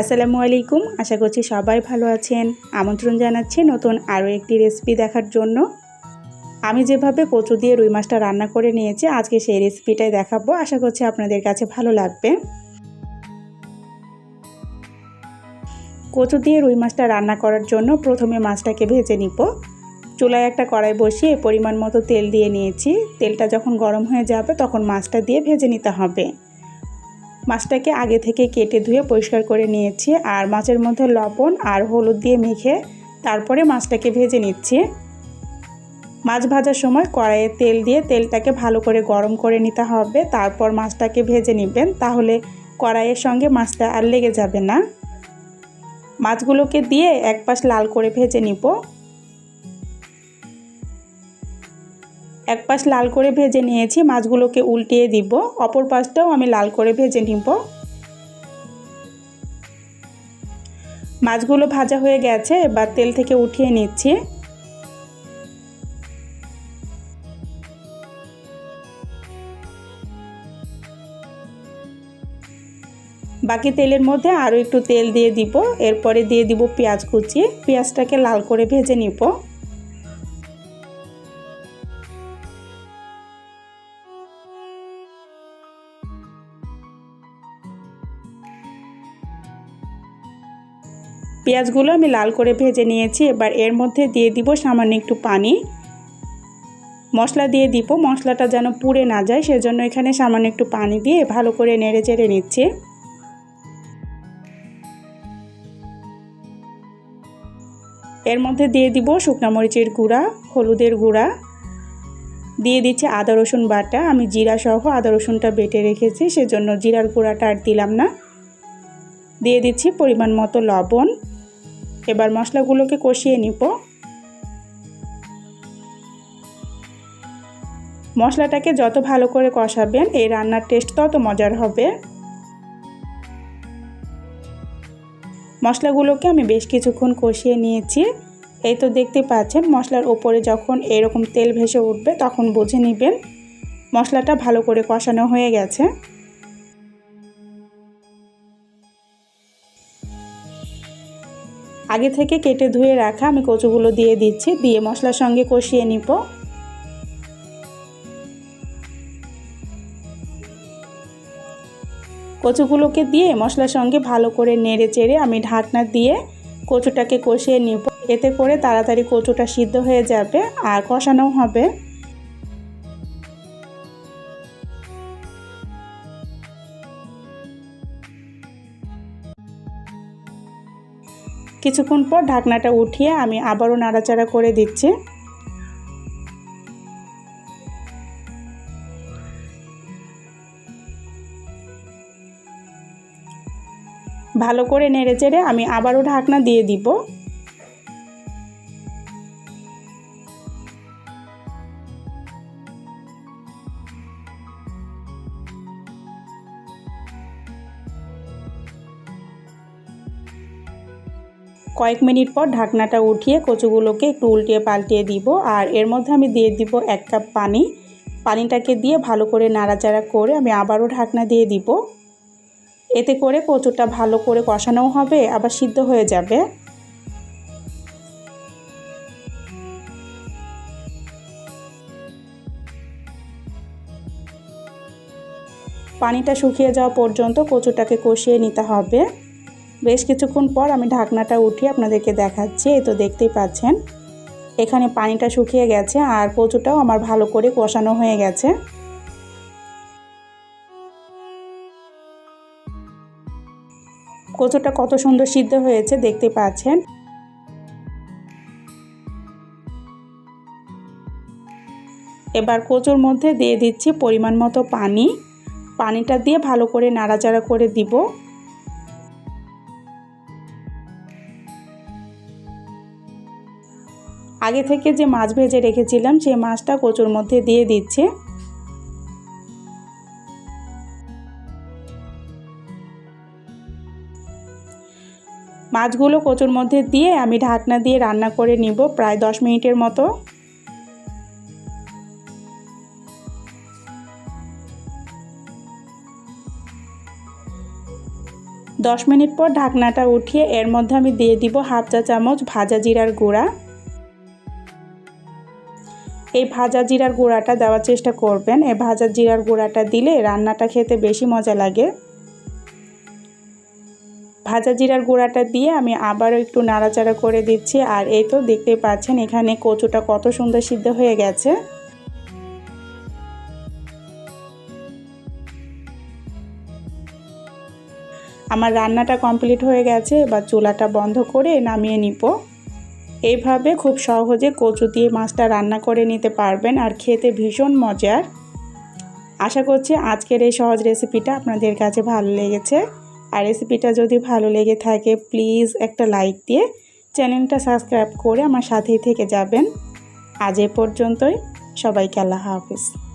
আসসালামু আলাইকুম, আশা করছি সবাই ভালো আছেন। আমন্ত্রণ জানাচ্ছি নতুন আরও একটি রেসিপি দেখার জন্য। আমি যেভাবে কচু দিয়ে রুই মাছটা রান্না করে নিয়েছি, আজকে সেই রেসিপিটাই দেখাবো। আশা করছি আপনাদের কাছে ভালো লাগবে। কচু দিয়ে রুই মাছটা রান্না করার জন্য প্রথমে মাছটাকে ভেজে নিব। চুলায় একটা কড়াই বসিয়ে পরিমাণ মতো তেল দিয়ে নিয়েছি। তেলটা যখন গরম হয়ে যাবে, তখন মাছটা দিয়ে ভেজে নিতে হবে। মাছটাকে আগে থেকে কেটে ধুয়ে পরিষ্কার করে নিয়েছি, আর মাছের মধ্যে লবণ আর হলুদ দিয়ে মেখে তারপরে মাছটাকে ভেজে নিচ্ছি। মাছ ভাজার সময় কড়াইয়ে তেল দিয়ে তেলটাকে ভালো করে গরম করে নিতে হবে, তারপর মাছটাকে ভেজে নেবেন, তাহলে কড়াইয়ের সঙ্গে মাছটা আর লেগে যাবে না। মাছগুলোকে দিয়ে এক পাশ লাল করে ভেজে নিব। এক পাশ লাল করে ভেজে নিয়েছি, মাছগুলোকে উল্টিয়ে দিব। অপর পাশটাও আমি লাল করে ভেজে নিব। মাছগুলো ভাজা হয়ে গেছে, এবার তেল থেকে উঠিয়ে নিচ্ছি। বাকি তেলের মধ্যে আরও একটু তেল দিয়ে দিব। এরপরে দিয়ে দিব পেঁয়াজ কুচি। পেঁয়াজটাকে লাল করে ভেজে নিব। পেঁয়াজগুলো আমি লাল করে ভেজে নিয়েছি। এবার এর মধ্যে দিয়ে দিব সামান্য একটু পানি। মশলা দিয়ে দিব। মশলাটা যেন পুড়ে না যায়, সেজন্য এখানে সামান্য একটু পানি দিয়ে ভালো করে নেড়ে চেড়ে নিচ্ছি। এর মধ্যে দিয়ে দিব শুকনা মরিচের গুঁড়া, হলুদের গুঁড়া। দিয়ে দিচ্ছি আদা, রসুন বাটা। আমি জিরা সহ আদা, রসুনটা বেটে রেখেছি, সেজন্য জিরার গুঁড়াটা আর দিলাম না। দিয়ে দিচ্ছি পরিমাণ মতো লবণ। এবার মশলাগুলোকে কষিয়ে নিব। মশলাটাকে যত ভালো করে কষাবেন, এই রান্নার টেস্ট তত মজার হবে। মশলাগুলোকে আমি বেশ কিছুক্ষণ কষিয়ে নিয়েছি। এই তো দেখতে পাচ্ছেন, মশলার ওপরে যখন এরকম তেল ভেসে উঠবে, তখন বুঝে নেবেন মশলাটা ভালো করে কষানো হয়ে গেছে। আগে থেকে কেটে ধুয়ে রাখা আমি কচুগুলো দিয়ে দিচ্ছি, দিয়ে মশলার সঙ্গে কষিয়ে নিব। কচুগুলোকে দিয়ে মশলার সঙ্গে ভালো করে নেড়ে চেড়ে আমি ঢাকনা দিয়ে কচুটাকে কষিয়ে নিব। এতে করে তাড়াতাড়ি কচুটা সিদ্ধ হয়ে যাবে আর কষানোও হবে। কিছুক্ষণ পর ঢাকনাটা উঠিয়ে আমি আবারও নাড়াচাড়া করে দিচ্ছি। ভালো করে নেড়ে চেড়ে আমি আবারও ঢাকনা দিয়ে দিব। কয়েক মিনিট পর ঢাকনাটা উঠিয়ে কচুগুলোকে একটু উল্টিয়ে পাল্টিয়ে দিব। আর এর মধ্যে আমি দিয়ে দিব এক কাপ পানি। পানিটাকে দিয়ে ভালো করে নাড়াচাড়া করে আমি আবারও ঢাকনা দিয়ে দিব। এতে করে কচুটা ভালো করে কষানোও হবে, আবার সিদ্ধ হয়ে যাবে। পানিটা শুকিয়ে যাওয়া পর্যন্ত কচুটাকে কষিয়ে নিতে হবে। বেশ কিছুক্ষণ পর আমি ঢাকনাটা উঠিয়ে আপনাদেরকে দেখাচ্ছি, এই তো দেখতেই পাচ্ছেন। এখানে পানিটা শুকিয়ে গেছে আর কচুটাও আমার ভালো করে কষানো হয়ে গেছে। কচুটা কত সুন্দর সিদ্ধ হয়েছে দেখতে পাচ্ছেন। এবার কচুর মধ্যে দিয়ে দিচ্ছি পরিমাণ মতো পানি। পানিটা দিয়ে ভালো করে নাড়াচাড়া করে দিব। আগে থেকে যে মাছ ভেজে রেখেছিলাম সেই মাছটা কচুর মধ্যে দিয়ে দিচ্ছে। মাছগুলো কচুর মধ্যে দিয়ে আমি ঢাকনা দিয়ে রান্না করে নিব প্রায় দশ মিনিটের মতো। দশ মিনিট পর ঢাকনাটা উঠিয়ে এর মধ্যে আমি দিয়ে দিব হাফ চা চামচ ভাজা জিরার গুঁড়া। এই ভাজা জিরার গুঁড়াটা দেওয়ার চেষ্টা করবেন। এই ভাজা জিরার গুঁড়াটা দিলে রান্নাটা খেতে বেশি মজা লাগে। ভাজা জিরার গুঁড়াটা দিয়ে আমি আবারও একটু নাড়াচাড়া করে দিচ্ছি। আর এই তো দেখতেই পাচ্ছেন, এখানে কচুটা কত সুন্দর সিদ্ধ হয়ে গেছে। আমার রান্নাটা কমপ্লিট হয়ে গেছে, এবার চুলাটা বন্ধ করে নামিয়ে নিব। এইভাবে খুব সহজে কচু দিয়ে মাছটা রান্না করে নিতে পারবেন আর খেতে ভীষণ মজার। আশা করছি আজকের এই সহজ রেসিপিটা আপনাদের কাছে ভালো লেগেছে। আর রেসিপিটা যদি ভালো লেগে থাকে প্লিজ একটা লাইক দিয়ে চ্যানেলটা সাবস্ক্রাইব করে আমার সাথেই থেকে যাবেন। আজ এ পর্যন্তই। সবাইকে আল্লাহ হাফিজ।